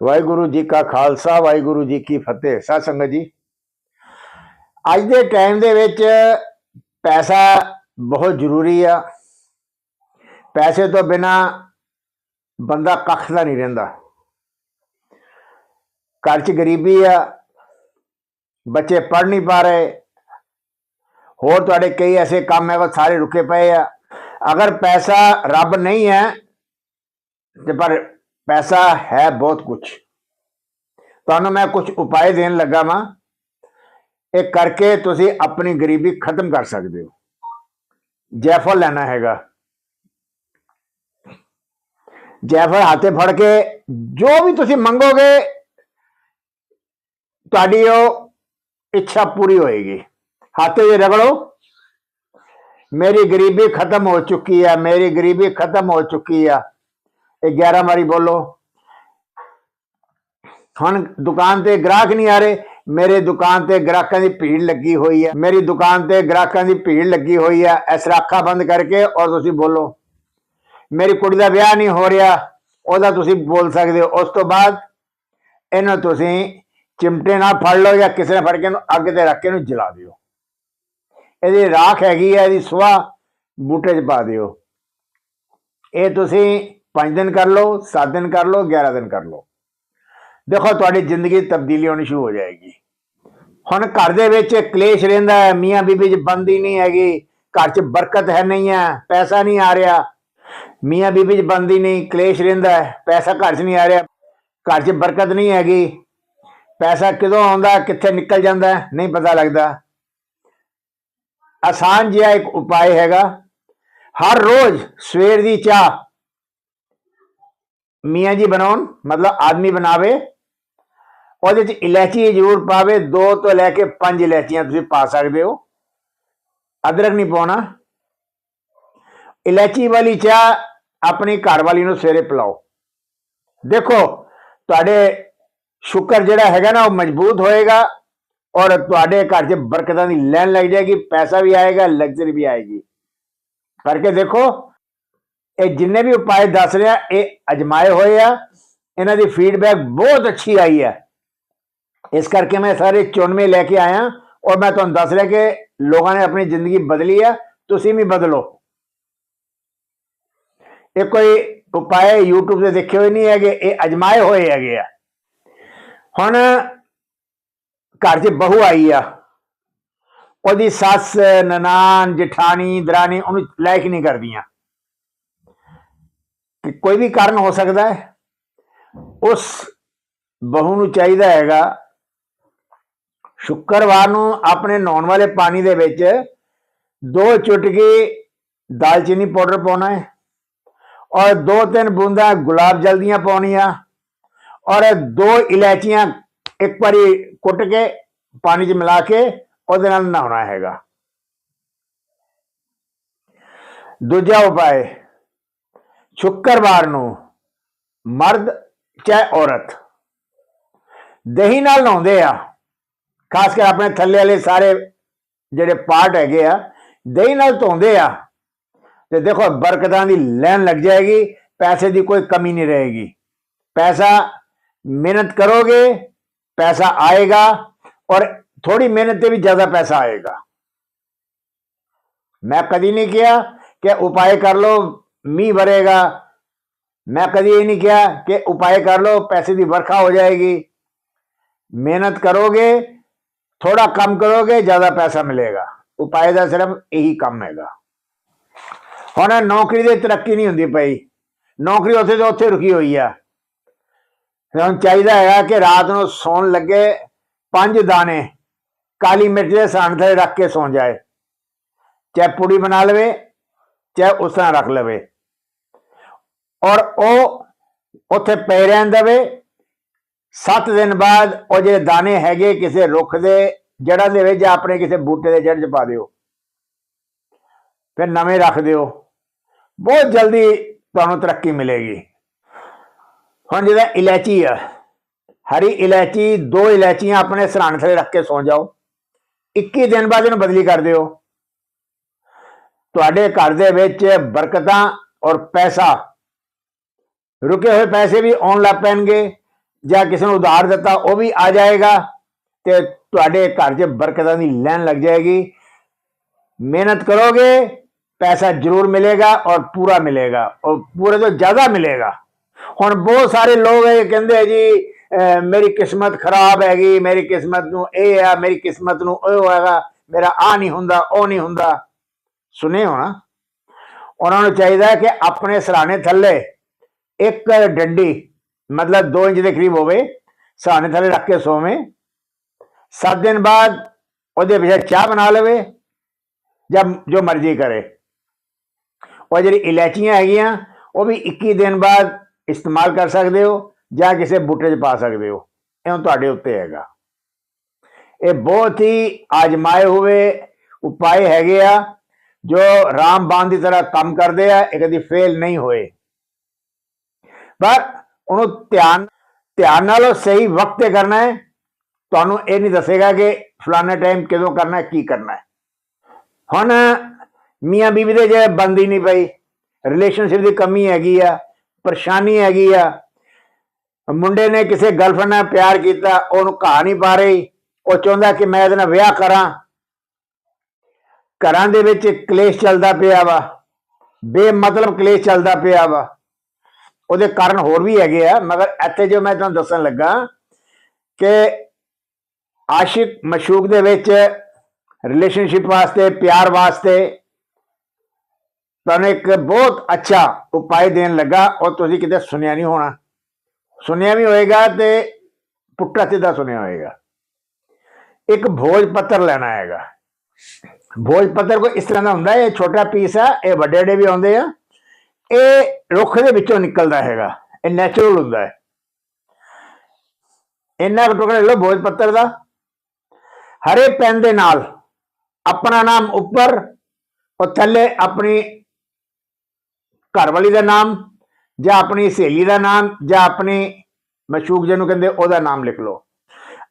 ਵਾਹਿਗੁਰੂ ਜੀ ਕਾ ਖਾਲਸਾ, ਵਾਹਿਗੁਰੂ ਜੀ ਕੀ ਫਤਿਹ। ਸਾਧ ਸੰਗਤ ਜੀ, ਅੱਜ ਦੇ ਟਾਈਮ ਦੇ ਵਿੱਚ ਪੈਸਾ ਬਹੁਤ ਜ਼ਰੂਰੀ ਆ। ਪੈਸੇ ਤੋਂ ਬਿਨਾ ਬੰਦਾ ਕੱਖ ਦਾ ਨਹੀਂ ਰਹਿੰਦਾ। ਘਰ 'ਚ ਗਰੀਬੀ ਆ, ਬੱਚੇ ਪੜ੍ਹ ਨਹੀਂ ਪਾ ਰਹੇ। ਹੋਰ ਤੁਹਾਡੇ ਕਈ ਐਸੇ ਕੰਮ ਹੈ ਵਾ ਸਾਰੇ ਰੁਕੇ ਪਏ ਆ। ਅਗਰ ਪੈਸਾ ਰੱਬ ਨਹੀਂ ਹੈ, ਤੇ ਪਰ ਪੈਸਾ ਹੈ ਬਹੁਤ ਕੁਝ ਤੁਹਾਨੂੰ ਮੈਂ ਕੁਝ ਉਪਾਅ ਦੇਣ ਲੱਗਾ ਵਾਂ। ਇਹ ਕਰਕੇ ਤੁਸੀਂ ਆਪਣੀ ਗਰੀਬੀ ਖਤਮ ਕਰ ਸਕਦੇ ਹੋ। ਜੈਫਲ ਲੈਣਾ ਹੈਗਾ। ਜੈਫਲ ਹਾਥੇ ਫੜ ਕੇ ਜੋ ਵੀ ਤੁਸੀਂ ਮੰਗੋਗੇ, ਤੁਹਾਡੀ ਉਹ ਇੱਛਾ ਪੂਰੀ ਹੋਏਗੀ। ਹਾਥੇ ਜੇ ਰਗੜੋ, ਮੇਰੀ ਗਰੀਬੀ ਖਤਮ ਹੋ ਚੁੱਕੀ ਹੈ ਮੇਰੀ ਗਰੀਬੀ ਖਤਮ ਹੋ ਚੁੱਕੀ ਆ। ਇਹ 11 ਵਾਰੀ ਬੋਲੋ। ਹੁਣ ਦੁਕਾਨ ਤੇ ਗ੍ਰਾਹਕ ਨਹੀਂ ਆ ਰਹੇ। ਮੇਰੇ ਦੁਕਾਨ ਤੇ ਗ੍ਰਾਹਕਾਂ ਦੀ ਭੀੜ ਲੱਗੀ ਹੋਈ ਹੈ। ਮੇਰੀ ਦੁਕਾਨ ਤੇ ਗ੍ਰਾਹਕਾਂ ਦੀ ਭੀੜ ਲੱਗੀ ਹੋਈ ਹੈ। ਇਸ ਅੱਖਾਂ ਬੰਦ ਕਰਕੇ ਔਰ ਤੁਸੀਂ ਬੋਲੋ। ਮੇਰੀ ਕੁੜੀ ਦਾ ਵਿਆਹ ਨਹੀਂ ਹੋ ਰਿਹਾ। ਉਹਦਾ ਤੁਸੀਂ ਬੋਲ ਸਕਦੇ ਹੋ। ਉਸ ਤੋਂ ਬਾਅਦ ਇਹਨੂੰ ਤੁਸੀਂ ਚਿਮਟੇ ਨਾਲ ਫੜ ਲਓ ਜਾਂ ਕਿਸੇ ਨਾਲ ਫੜ ਕੇ ਇਹਨੂੰ ਅੱਗ ਤੇ ਰੱਖ ਕੇ ਇਹਨੂੰ ਜਲਾ ਦਿਓ। ਇਹਦੀ ਰਾਖ ਹੈਗੀ ਹੈ, ਇਹਦੀ ਸੁਆਹ ਬੂਟੇ 'ਚ ਪਾ ਦਿਓ। ਇਹ ਤੁਸੀਂ 5 ਦਿਨ ਕਰ ਲਓ 7 ਦਿਨ ਕਰ ਲਓ 11 ਦਿਨ ਕਰ ਲਓ। ਦੇਖੋ, ਤੁਹਾਡੀ ਜ਼ਿੰਦਗੀ ਤਬਦੀਲੀ ਹੋਣੀ ਸ਼ੁਰੂ ਹੋ ਜਾਏਗੀ। ਹੁਣ ਘਰ ਦੇ ਵਿੱਚ ਕਲੇਸ਼ ਰਹਿੰਦਾ ਹੈ, ਮੀਆਂ ਬੀਬੀ 'ਚ ਬੰਦੀ ਨਹੀਂ ਹੈਗੀ, ਘਰ 'ਚ ਬਰਕਤ ਹੈ ਨਹੀਂ ਹੈ, ਪੈਸਾ ਨਹੀਂ ਆ ਰਿਹਾ। ਮੀਆਂ ਬੀਬੀ 'ਚ ਬੰਦੀ ਨਹੀਂ, ਕਲੇਸ਼ ਰਹਿੰਦਾ ਹੈ, ਪੈਸਾ ਘਰ 'ਚ ਨਹੀਂ ਆ ਰਿਹਾ। ਘਰ 'ਚ ਬਰਕਤ ਨਹੀਂ ਹੈਗੀ। ਪੈਸਾ ਕਿਦੋਂ ਆਉਂਦਾ, ਕਿੱਥੇ ਨਿਕਲ ਜਾਂਦਾ, ਨਹੀਂ ਪਤਾ ਲੱਗਦਾ। ਆਸਾਨ ਜਿਹਾ ਇੱਕ ਉਪਾਅ ਹੈਗਾ। ਹਰ ਰੋਜ਼ ਸਵੇਰ ਦੀ ਚਾਹ ਮੀਆਂ ਜੀ ਬਣਾਉਣ, ਮਤਲਬ ਆਦਮੀ ਬਣਾਵੇ, ਉਹਦੇ ਚ ਇਲਾਇਚੀ ਜ਼ਰੂਰ ਪਾਵੇ, ਦੋ ਤੋਂ ਲੈ ਕੇ ਪੰਜ ਇਲਾਇਚੀਆਂ ਤੁਸੀਂ ਪਾ ਸਕਦੇ ਹੋ। ਅਦਰਕ ਨਹੀਂ ਪਾਉਣਾ। ਇਲਾਇਚੀ ਵਾਲੀ ਚਾਹ ਆਪਣੀ ਘਰ ਵਾਲੀ ਨੂੰ ਸਵੇਰੇ ਪਿਲਾਓ। ਦੇਖੋ, ਤੁਹਾਡੇ ਸ਼ੁਕਰ ਜਿਹੜਾ ਹੈਗਾ ਨਾ, ਉਹ ਮਜ਼ਬੂਤ ਹੋਏਗਾ ਔਰ ਤੁਹਾਡੇ ਘਰ 'ਚ ਬਰਕਤਾਂ ਦੀ ਲੈਣ ਲੱਗ ਜਾਏਗੀ, ਪੈਸਾ ਵੀ ਆਏਗਾ ਲਗਜ਼ਰੀ ਵੀ ਆਏਗੀ। ਕਰਕੇ ਦੇਖੋ ਇਹ ਜਿੰਨੇ ਵੀ ਉਪਾਅ ਦੱਸ ਰਿਹਾ, ਇਹ ਅਜਮਾਏ ਹੋਏ ਆ। ਇਹਨਾਂ ਦੀ ਫੀਡਬੈਕ ਬਹੁਤ ਅੱਛੀ ਆਈ ਹੈ। ਇਸ ਕਰਕੇ ਮੈਂ ਸਾਰੇ 94 ਲੈ ਕੇ ਆਇਆ ਔਰ ਮੈਂ ਤੁਹਾਨੂੰ ਦੱਸ ਰਿਹਾ ਕਿ ਲੋਕਾਂ ਨੇ ਆਪਣੀ ਜ਼ਿੰਦਗੀ ਬਦਲੀ ਆ, ਤੁਸੀਂ ਵੀ ਬਦਲੋ। ਇਹ ਕੋਈ ਉਪਾਅ YouTube ਤੇ ਦੇਖੇ ਹੋਏ ਨਹੀਂ ਹੈਗੇ, ਇਹ ਅਜਮਾਏ ਹੋਏ ਹੈਗੇ ਆ। ਹੁਣ ਘਰ 'ਚ ਬਹੂ ਆਈ ਆ। ਉਹਦੀ ਸੱਸ, ਨਨਾਣ, ਜਠਾਣੀ, ਦਰਾਣੀ ਉਹਨੂੰ ਲਾਇਕ ਨਹੀਂ ਕਰਦੀਆਂ। ਕਿ ਕੋਈ ਵੀ ਕਾਰਨ ਹੋ ਸਕਦਾ ਹੈ, ਉਸ ਬਹੂ ਨੂੰ ਚਾਹੀਦਾ ਹੈਗਾ ਸ਼ੁੱਕਰਵਾਰ ਨੂੰ ਆਪਣੇ ਨਹਾਉਣ ਵਾਲੇ ਪਾਣੀ ਦੇ ਵਿੱਚ ਦੋ ਚੁਟਕੀ ਦਾਲਚੀਨੀ ਪਾਊਡਰ ਪਾਉਣਾ ਹੈ ਔਰ ਦੋ ਤਿੰਨ ਬੂੰਦਾਂ ਗੁਲਾਬ ਜਲ ਦੀਆਂ ਪਾਉਣੀਆਂ ਔਰ ਦੋ ਇਲਾਇਚੀਆਂ ਇੱਕ ਵਾਰੀ ਕੁੱਟ ਕੇ ਪਾਣੀ 'ਚ ਮਿਲਾ ਕੇ ਉਹਦੇ ਨਾਲ ਨਹਾਉਣਾ ਹੈਗਾ। ਦੂਜਾ ਉਪਾਅ ਸ਼ੁੱਕਰਵਾਰ ਨੂੰ ਮਰਦ ਚਾਹੇ ਔਰਤ, ਦਹੀਂ ਨਾਲ ਨਹਾਉਂਦੇ ਆ, ਖਾਸ ਕਰ ਆਪਣੇ ਥੱਲੇ ਵਾਲੇ ਸਾਰੇ ਜਿਹੜੇ ਪਾਰਟ ਹੈਗੇ ਆ, ਦਹੀਂ ਨਾਲ ਧੋਂਦੇ ਆ, ਤੇ ਦੇਖੋ ਬਰਕਤਾਂ ਦੀ ਲੈਣ ਲੱਗ ਜਾਏਗੀ, ਪੈਸੇ ਦੀ ਕੋਈ ਕਮੀ ਨਹੀਂ ਰਹੇਗੀ। ਪੈਸਾ ਮਿਹਨਤ ਕਰੋਗੇ, ਪੈਸਾ ਆਏਗਾ ਔਰ ਥੋੜੀ ਮਿਹਨਤ ਤੇ ਵੀ ਜ਼ਿਆਦਾ ਪੈਸਾ ਆਏਗਾ। ਮੈਂ ਕਦੀ ਨਹੀਂ ਕਿਹਾ ਕਿ ਉਪਾਅ ਕਰ ਲੋ ਮੀਂਹ ਵਰੇਗਾ। ਮੈਂ ਕਦੀ ਇਹ ਨਹੀਂ ਕਿਹਾ ਕਿ ਉਪਾਅ ਕਰ ਲਓ, ਪੈਸੇ ਦੀ ਵਰਖਾ ਹੋ ਜਾਏਗੀ। ਮਿਹਨਤ ਕਰੋਗੇ ਥੋੜਾ ਕੰਮ ਕਰੋਗੇ, ਜ਼ਿਆਦਾ ਪੈਸਾ ਮਿਲੇਗਾ। ਉਪਾਅ ਦਾ ਸਿਰਫ ਇਹੀ ਕੰਮ ਹੈਗਾ। ਹੁਣ ਨੌਕਰੀ ਦੀ ਤਰੱਕੀ ਨਹੀਂ ਹੁੰਦੀ ਪਈ। ਨੌਕਰੀ ਉੱਥੇ ਤੋਂ ਉੱਥੇ ਰੁਕੀ ਹੋਈ ਆ। ਹੁਣ ਚਾਹੀਦਾ ਹੈਗਾ ਕਿ ਰਾਤ ਨੂੰ ਸੌਣ ਲੱਗੇ, ਪੰਜ ਦਾਣੇ ਕਾਲੀ ਮਿਰਚ ਦੇ ਸਾਣ ਥੱਲੇ ਰੱਖ ਕੇ ਸੌਂ ਜਾਏ। ਚਾਹੇ ਪੁੜੀ ਬਣਾ ਲਵੇ, ਚਾਹੇ ਉਸ ਤਰ੍ਹਾਂ ਰੱਖ ਲਵੇ। ਔਰ ਉਹ ਉੱਥੇ ਪਏ ਰਹਿਣ ਦੇਵੇ। 7 ਦਿਨ ਬਾਅਦ ਉਹ ਜਿਹੜੇ ਦਾਣੇ ਹੈਗੇ ਕਿਸੇ ਰੁੱਖ ਦੇ, ਜੜ੍ਹਾਂ ਦੇ ਵਿੱਚ ਜਾਂ ਆਪਣੇ ਕਿਸੇ ਬੂਟੇ ਦੇ ਜੜ 'ਚ ਪਾ ਦਿਓ। ਫਿਰ ਨਵੇਂ ਰੱਖ ਦਿਓ। ਬਹੁਤ ਜਲਦੀ ਤੁਹਾਨੂੰ ਤਰੱਕੀ ਮਿਲੇਗੀ। ਹੁਣ ਜਿਹੜਾ ਇਲਾਇਚੀ ਆ, ਹਰੀ ਇਲਾਇਚੀ, ਦੋ ਇਲਾਇਚੀਆਂ ਆਪਣੇ ਸਰਾਣੇ ਥਲੇ ਰੱਖ ਕੇ ਸੌਂ ਜਾਓ। 21 ਦਿਨ ਬਾਅਦ ਇਹਨੂੰ ਬਦਲੀ ਕਰ ਦਿਓ। ਤੁਹਾਡੇ ਘਰ ਦੇ ਵਿੱਚ ਬਰਕਤਾਂ ਔਰ ਪੈਸਾ ਰੁਕੇ ਹੋਏ ਪੈਸੇ ਵੀ ਆਉਣ ਲੱਗ ਪੈਣਗੇ ਜਾਂ ਕਿਸੇ ਨੂੰ ਉਧਾਰ ਦਿੱਤਾ, ਉਹ ਵੀ ਆ ਜਾਏਗਾ ਤੇ ਤੁਹਾਡੇ ਘਰ 'ਚ ਬਰਕਤਾਂ ਦੀ ਲੈਣ ਲੱਗ ਜਾਏਗੀ। ਮਿਹਨਤ ਕਰੋਗੇ, ਪੈਸਾ ਜ਼ਰੂਰ ਮਿਲੇਗਾ ਔਰ ਪੂਰਾ ਮਿਲੇਗਾ, ਔਰ ਪੂਰੇ ਤੋਂ ਜ਼ਿਆਦਾ ਮਿਲੇਗਾ। ਹੁਣ ਬਹੁਤ ਸਾਰੇ ਲੋਕ ਇਹ ਕਹਿੰਦੇ ਆ ਜੀ, ਅਹ, ਮੇਰੀ ਕਿਸਮਤ ਖਰਾਬ ਹੈਗੀ, ਮੇਰੀ ਕਿਸਮਤ ਨੂੰ ਇਹ ਆ, ਮੇਰੀ ਕਿਸਮਤ ਨੂੰ ਉਹ ਹੈਗਾ, ਮੇਰਾ ਆ ਨਹੀਂ ਹੁੰਦਾ, ਉਹ ਨਹੀਂ ਹੁੰਦਾ। ਸੁਣੇ ਹੋਣਾ ਉਹਨਾਂ ਨੂੰ ਚਾਹੀਦਾ ਕਿ ਆਪਣੇ ਸਰਾਣੇ ਥੱਲੇ ਇੱਕ ਡੰਡੀ, ਮਤਲਬ 2 ਇੰਚ ਦੇ ਕਰੀਬ ਹੋਵੇ ਸਰਾਣੇ ਥੱਲੇ ਰੱਖ ਕੇ ਸੋਵੇਂ। 7 ਦਿਨ ਬਾਅਦ ਉਹਦੇ ਵਿੱਚ ਚਾਹ ਬਣਾ ਲਵੇ ਜਾਂ ਜੋ ਮਰਜ਼ੀ ਕਰੇ। ਉਹ ਜਿਹੜੀ ਇਲਾਚੀਆਂ ਹੈਗੀਆਂ, ਉਹ ਵੀ 21 ਦਿਨ ਬਾਅਦ ਇਸਤੇਮਾਲ ਕਰ ਸਕਦੇ ਹੋ ਜਾਂ ਕਿਸੇ ਬੂਟੇ 'ਚ ਪਾ ਸਕਦੇ ਹੋ। ਇਹ ਤੁਹਾਡੇ ਉੱਤੇ ਹੈਗਾ। ਇਹ ਬਹੁਤ ਹੀ ਆਜਮਾਏ ਹੋਏ ਉਪਾਏ ਹੈਗੇ ਆ, ਜੋ ਰਾਮਬਾਨ ਦੀ ਤਰ੍ਹਾਂ ਕੰਮ ਕਰਦੇ ਆ, ਇਹ ਕਦੀ ਫੇਲ ਨਹੀਂ ਹੋਏ। ਪਰ ਉਹਨੂੰ ਧਿਆਨ ਧਿਆਨ ਨਾਲ ਉਹ ਸਹੀ ਵਕਤ ਤੇ ਕਰਨਾ ਹੈ। ਤੁਹਾਨੂੰ ਇਹ ਨਹੀਂ ਦੱਸੇਗਾ ਕਿ ਫਲਾਣਾ ਟਾਈਮ ਕਦੋਂ ਕਰਨਾ ਹੈ, ਕੀ ਕਰਨਾ ਹੈ। ਹੁਣ ਮੀਆਂ ਬੀਵੀ ਦੇ ਜੇ ਬੰਦੀ ਨਹੀਂ ਪਈ ਰਿਲੇਸ਼ਨਸ਼ਿਪ ਦੀ ਕਮੀ ਹੈਗੀ ਆ, ਪਰੇਸ਼ਾਨੀ ਹੈਗੀ ਆ, ਮੁੰਡੇ ਨੇ ਕਿਸੇ ਗਰਲਫ੍ਰੈਂਡ ਨਾਲ ਪਿਆਰ ਕੀਤਾ, ਉਹਨੂੰ ਘਾ ਨਹੀਂ ਪਾ ਰਹੀ, ਉਹ ਚਾਹੁੰਦਾ ਕਿ ਮੈਂ ਇਹਦੇ ਨਾਲ ਵਿਆਹ ਕਰਾਂ। ਘਰਾਂ ਦੇ ਵਿੱਚ ਕਲੇਸ਼ ਚੱਲਦਾ ਪਿਆ ਵਾ, ਬੇਮਤਲਬ ਕਲੇਸ਼ ਚੱਲਦਾ ਪਿਆ ਵਾ। ਉਹਦੇ ਕਾਰਨ ਹੋਰ ਵੀ ਹੈਗੇ ਆ, ਮਗਰ ਇੱਥੇ ਜੋ ਮੈਂ ਤੁਹਾਨੂੰ ਦੱਸਣ ਲੱਗਾ ਕਿ ਆਸ਼ਿਕ ਮਸ਼ੂਕ ਦੇ ਵਿੱਚ ਰਿਲੇਸ਼ਨਸ਼ਿਪ ਵਾਸਤੇ, ਪਿਆਰ ਵਾਸਤੇ ਤੁਹਾਨੂੰ ਇੱਕ ਬਹੁਤ ਅੱਛਾ ਉਪਾਅ ਦੇਣ ਲੱਗਾ ਔਰ ਤੁਸੀਂ ਕਿਤੇ ਸੁਣਿਆ ਨਹੀਂ ਹੋਣਾ। ਸੁਣਿਆ ਵੀ ਹੋਏਗਾ ਤੇ ਪੁੱਟਾ ਸਿੱਧਾ ਸੁਣਿਆ ਹੋਏਗਾ। ਇੱਕ ਭੋਜ ਪੱਤਰ ਲੈਣਾ ਹੈਗਾ। ਭੋਜ ਪੱਤਰ ਕੋਈ ਇਸ ਤਰ੍ਹਾਂ ਦਾ ਹੁੰਦਾ, ਇਹ ਛੋਟਾ ਪੀਸ ਆ, ਇਹ ਵੱਡੇ ਵੱਡੇ ਵੀ ਆਉਂਦੇ ਆ। ਇਹ ਰੁੱਖ ਦੇ ਵਿੱਚੋਂ ਨਿਕਲਦਾ ਹੈਗਾ, ਇਹ ਨੈਚੁਰਲ ਹੁੰਦਾ ਹੈ। ਇੰਨਾ ਕੁ ਟੁਕੜਾ ਲੈ ਲਓ ਪੱਤਰ ਦਾ। ਹਰੇ ਪੈਨ ਦੇ ਨਾਲ ਆਪਣਾ ਨਾਮ ਉੱਪਰ ਔਰ ਥੱਲੇ ਆਪਣੀ ਘਰਵਾਲੀ ਦਾ ਨਾਮ ਜਾਂ ਆਪਣੀ ਸਹੇਲੀ ਦਾ ਨਾਮ ਜਾਂ ਆਪਣੀ ਮਸ਼ੂਕ ਜਿਹਨੂੰ ਕਹਿੰਦੇ ਉਹਦਾ ਨਾਮ ਲਿਖ ਲਓ।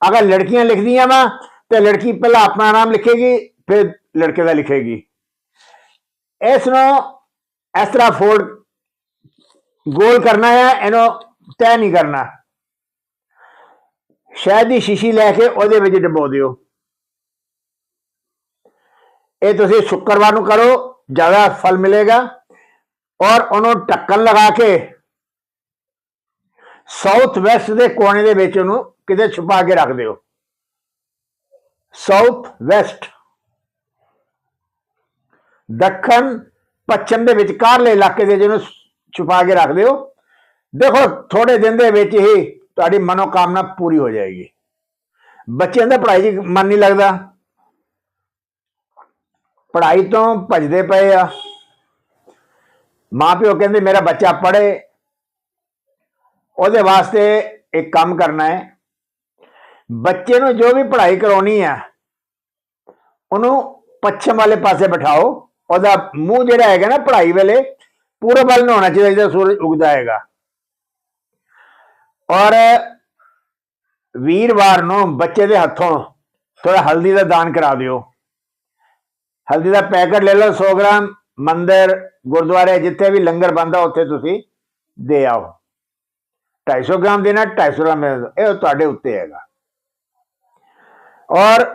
ਅਗਰ ਲੜਕੀਆਂ ਲਿਖਦੀਆਂ ਵਾ, ਤੇ ਲੜਕੀ ਪਹਿਲਾਂ ਆਪਣਾ ਨਾਮ ਲਿਖੇਗੀ, ਫਿਰ ਲੜਕੇ ਦਾ ਲਿਖੇਗੀ। ਇਸ ਨੂੰ ਇਸ ਤਰ੍ਹਾਂ ਫੋਲਡ ਗੋਲ ਕਰਨਾ ਹੈ ਇਹਨੂੰ ਤੈਅ ਨਹੀਂ ਕਰਨਾ। ਸ਼ਾਇਦ ਦੀ ਸ਼ੀਸ਼ੀ ਲੈ ਕੇ ਉਹਦੇ ਵਿੱਚ ਡਬੋ ਦਿਓ। ਇਹ ਤੁਸੀਂ ਸ਼ੁੱਕਰਵਾਰ ਨੂੰ ਕਰੋ, ਜ਼ਿਆਦਾ ਫਲ ਮਿਲੇਗਾ। ਔਰ ਉਹਨੂੰ ਢੱਕਣ ਲਗਾ ਕੇ ਸਾਊਥ ਵੈਸਟ ਦੇ ਕੋਨੇ ਦੇ ਵਿੱਚ ਉਹਨੂੰ ਕਿਤੇ ਛੁਪਾ ਕੇ ਰੱਖ ਦਿਓ। ਸਾਊਥ ਵੈਸਟ ਦੱਖਣ ਪੱਛਮ ਦੇ ਵਿਚਕਾਰਲੇ ਇਲਾਕੇ ਦੇ ਜਿਹਨੂੰ ਛੁਪਾ ਕੇ ਰੱਖ ਦਿਓ। ਦੇਖੋ ਥੋੜੇ ਦਿਨ ਦੇ ਵਿੱਚ ਹੀ ਤੁਹਾਡੀ ਮਨੋਕਾਮਨਾ ਪੂਰੀ ਹੋ ਜਾਏਗੀ। ਬੱਚਿਆਂ ਦਾ ਪੜ੍ਹਾਈ 'ਚ ਮਨ ਨਹੀਂ ਲੱਗਦਾ। ਪੜ੍ਹਾਈ ਤੋਂ ਭੱਜਦੇ ਪਏ ਆ। ਮਾਪਿਓ ਕਹਿੰਦੇ, ਮੇਰਾ ਬੱਚਾ ਪੜ੍ਹੇ। ਉਹਦੇ ਵਾਸਤੇ ਇੱਕ ਕੰਮ ਕਰਨਾ ਹੈ। ਬੱਚੇ ਨੂੰ ਜੋ ਵੀ ਪੜ੍ਹਾਈ ਕਰਾਉਣੀ ਆ ਉਹਨੂੰ ਪੱਛਮ ਵਾਲੇ ਪਾਸੇ ਬਿਠਾਓ। ਉਹਦਾ ਮੂੰਹ ਜਿਹੜਾ ਹੈਗਾ ਨਾ ਪੜ੍ਹਾਈ ਵੇਲੇ ਪੂਰਬ ਵੱਲ ਨੂੰ ਹੋਣਾ ਚਾਹੀਦਾ ਜਿੱਦਾਂ ਸੂਰਜ ਉਗਦਾ ਹੈਗਾ। ਔਰ ਵੀਰਵਾਰ ਨੂੰ ਬੱਚੇ ਦੇ ਹੱਥੋਂ ਥੋੜਾ ਹਲਦੀ ਦਾ ਦਾਨ ਕਰਾ ਦਿਓ। ਹਲਦੀ ਦਾ ਪੈਕਟ ਲੈ ਲਓ 100 ਗ੍ਰਾਮ ਮੰਦਿਰ, ਗੁਰਦੁਆਰੇ, ਜਿੱਥੇ ਵੀ ਲੰਗਰ ਬੰਦਾ ਉੱਥੇ ਤੁਸੀਂ ਦੇ ਆਓ। 250 ਗ੍ਰਾਮ ਦੇਣਾ 250 ਗ੍ਰਾਮ ਦੇ ਇਹ ਤੁਹਾਡੇ ਉੱਤੇ ਹੈਗਾ। ਔਰ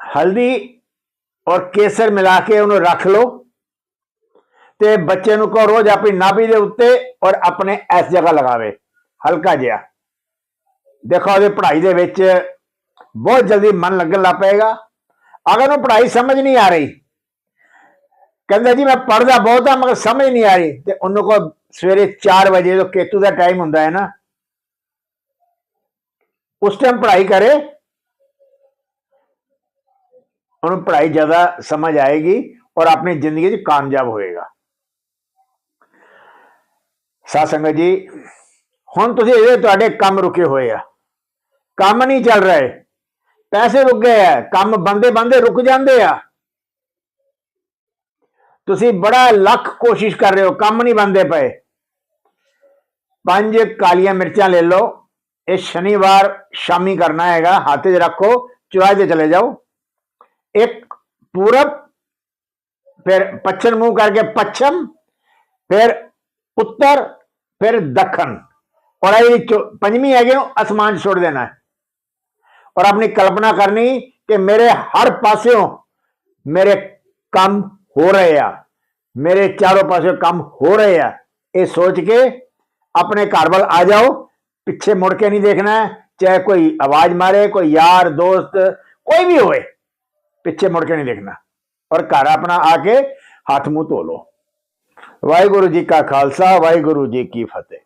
ਹਲਦੀ ਔਰ ਕੇਸਰ ਮਿਲਾ ਕੇ ਉਹਨੂੰ ਰੱਖ ਲਓ। ਤੇ ਬੱਚੇ ਨੂੰ ਕਹੋ, ਰੋਜ਼ ਆਪਣੀ ਨਾਭੀ ਦੇ ਉੱਤੇ ਔਰ ਆਪਣੇ ਇਸ ਜਗ੍ਹਾ ਲਗਾਵੇ। ਹਲਕਾ ਜਿਹਾ। ਦੇਖੋ, ਉਹਦੀ ਪੜ੍ਹਾਈ ਦੇ ਵਿੱਚ ਬਹੁਤ ਜਲਦੀ ਮਨ ਲੱਗਣ ਲੱਗ ਪਏਗਾ। ਅਗਰ ਉਹ ਪੜ੍ਹਾਈ ਸਮਝ ਨਹੀਂ ਆ ਰਹੀ, ਕਹਿੰਦਾ ਜੀ, ਮੈਂ ਪੜ੍ਹਦਾ ਬਹੁਤ ਆ ਮਗਰ ਸਮਝ ਨਹੀਂ ਆ ਰਹੀ, ਤੇ ਉਹਨੂੰ ਕੋ ਸਵੇਰੇ 4 ਵਜੇ ਜੋ ਕੇਤੂ ਦਾ ਟਾਈਮ ਹੁੰਦਾ ਹੈ ਨਾ। ਉਸ ਟਾਈਮ ਪੜ੍ਹਾਈ ਕਰੇ। ਉਹਨੂੰ ਪੜ੍ਹਾਈ ਜ਼ਿਆਦਾ ਸਮਝ ਆਏਗੀ ਔਰ ਆਪਣੀ ਜ਼ਿੰਦਗੀ 'ਚ ਕਾਮਯਾਬ ਹੋਏਗਾ। ਸਾਧ ਸੰਗਤ ਜੀ, ਹੁਣ ਤੁਸੀਂ ਇਹ ਤੁਹਾਡੇ ਕੰਮ ਰੁਕੇ ਹੋਏ ਆ। ਕੰਮ ਨਹੀਂ ਚੱਲ ਰਹੇ। ਪੈਸੇ ਰੁਕ ਗਏ ਆ। ਕੰਮ ਬੰਦੇ ਬੰਦੇ ਰੁਕ ਜਾਂਦੇ ਆ। ਤੁਸੀਂ ਬੜਾ ਲੱਖ ਕੋਸ਼ਿਸ਼ ਕਰ ਰਹੇ ਹੋ, ਕੰਮ ਨਹੀਂ ਬੰਦੇ ਪਏ। ਪੰਜ ਕਾਲੀਆਂ ਮਿਰਚਾਂ ਲੈ ਲਓ। ਇਹ ਸ਼ਨੀਵਾਰ ਸ਼ਾਮੀ ਕਰਨਾ ਹੈਗਾ। ਹੱਥ 'ਚ ਰੱਖੋ ਚੁਰਾਏ ਤੇ ਚਲੇ ਜਾਓ। ਇੱਕ ਪੂਰਬ ਫਿਰ ਪੱਛਮ ਮੂੰਹ ਕਰਕੇ ਪੱਛਮ ਫਿਰ ਉੱਤਰ ਫਿਰ ਦੱਖਣ ਔਰ ਇਹ ਜਿਹੜੀ ਚੌ- ਪੰਜਵੀਂ ਹੈਗੀ ਉਹ ਅਸਮਾਨ 'ਚ ਸੁੱਟ ਦੇਣਾ ਹੈ ਔਰ ਆਪਣੀ ਕਲਪਨਾ ਕਰਨੀ ਕਿ ਮੇਰੇ ਹਰ ਪਾਸਿਓਂ ਮੇਰੇ ਕੰਮ ਹੋ ਰਹੇ ਆ ਮੇਰੇ ਚਾਰੋਂ ਪਾਸੇ ਕੰਮ ਹੋ ਰਹੇ ਆ ਇਹ ਸੋਚ ਕੇ ਆਪਣੇ ਘਰ ਵੱਲ ਆ ਜਾਓ ਪਿੱਛੇ ਮੁੜ ਕੇ ਨਹੀਂ ਦੇਖਣਾ ਹੈ ਚਾਹੇ ਕੋਈ ਆਵਾਜ਼ ਮਾਰੇ ਕੋਈ ਪਿੱਛੇ ਮੁੜ ਕੇ ਨਹੀਂ ਦੇਖਣਾ। ਔਰ ਘਰ ਆਪਣਾ ਆ ਕੇ ਹੱਥ ਮੂੰਹ ਧੋ ਲਓ। ਵਾਹਿਗੁਰੂ ਜੀ ਕਾ ਖਾਲਸਾ, ਵਾਹਿਗੁਰੂ ਜੀ ਕੀ ਫਤਿਹ।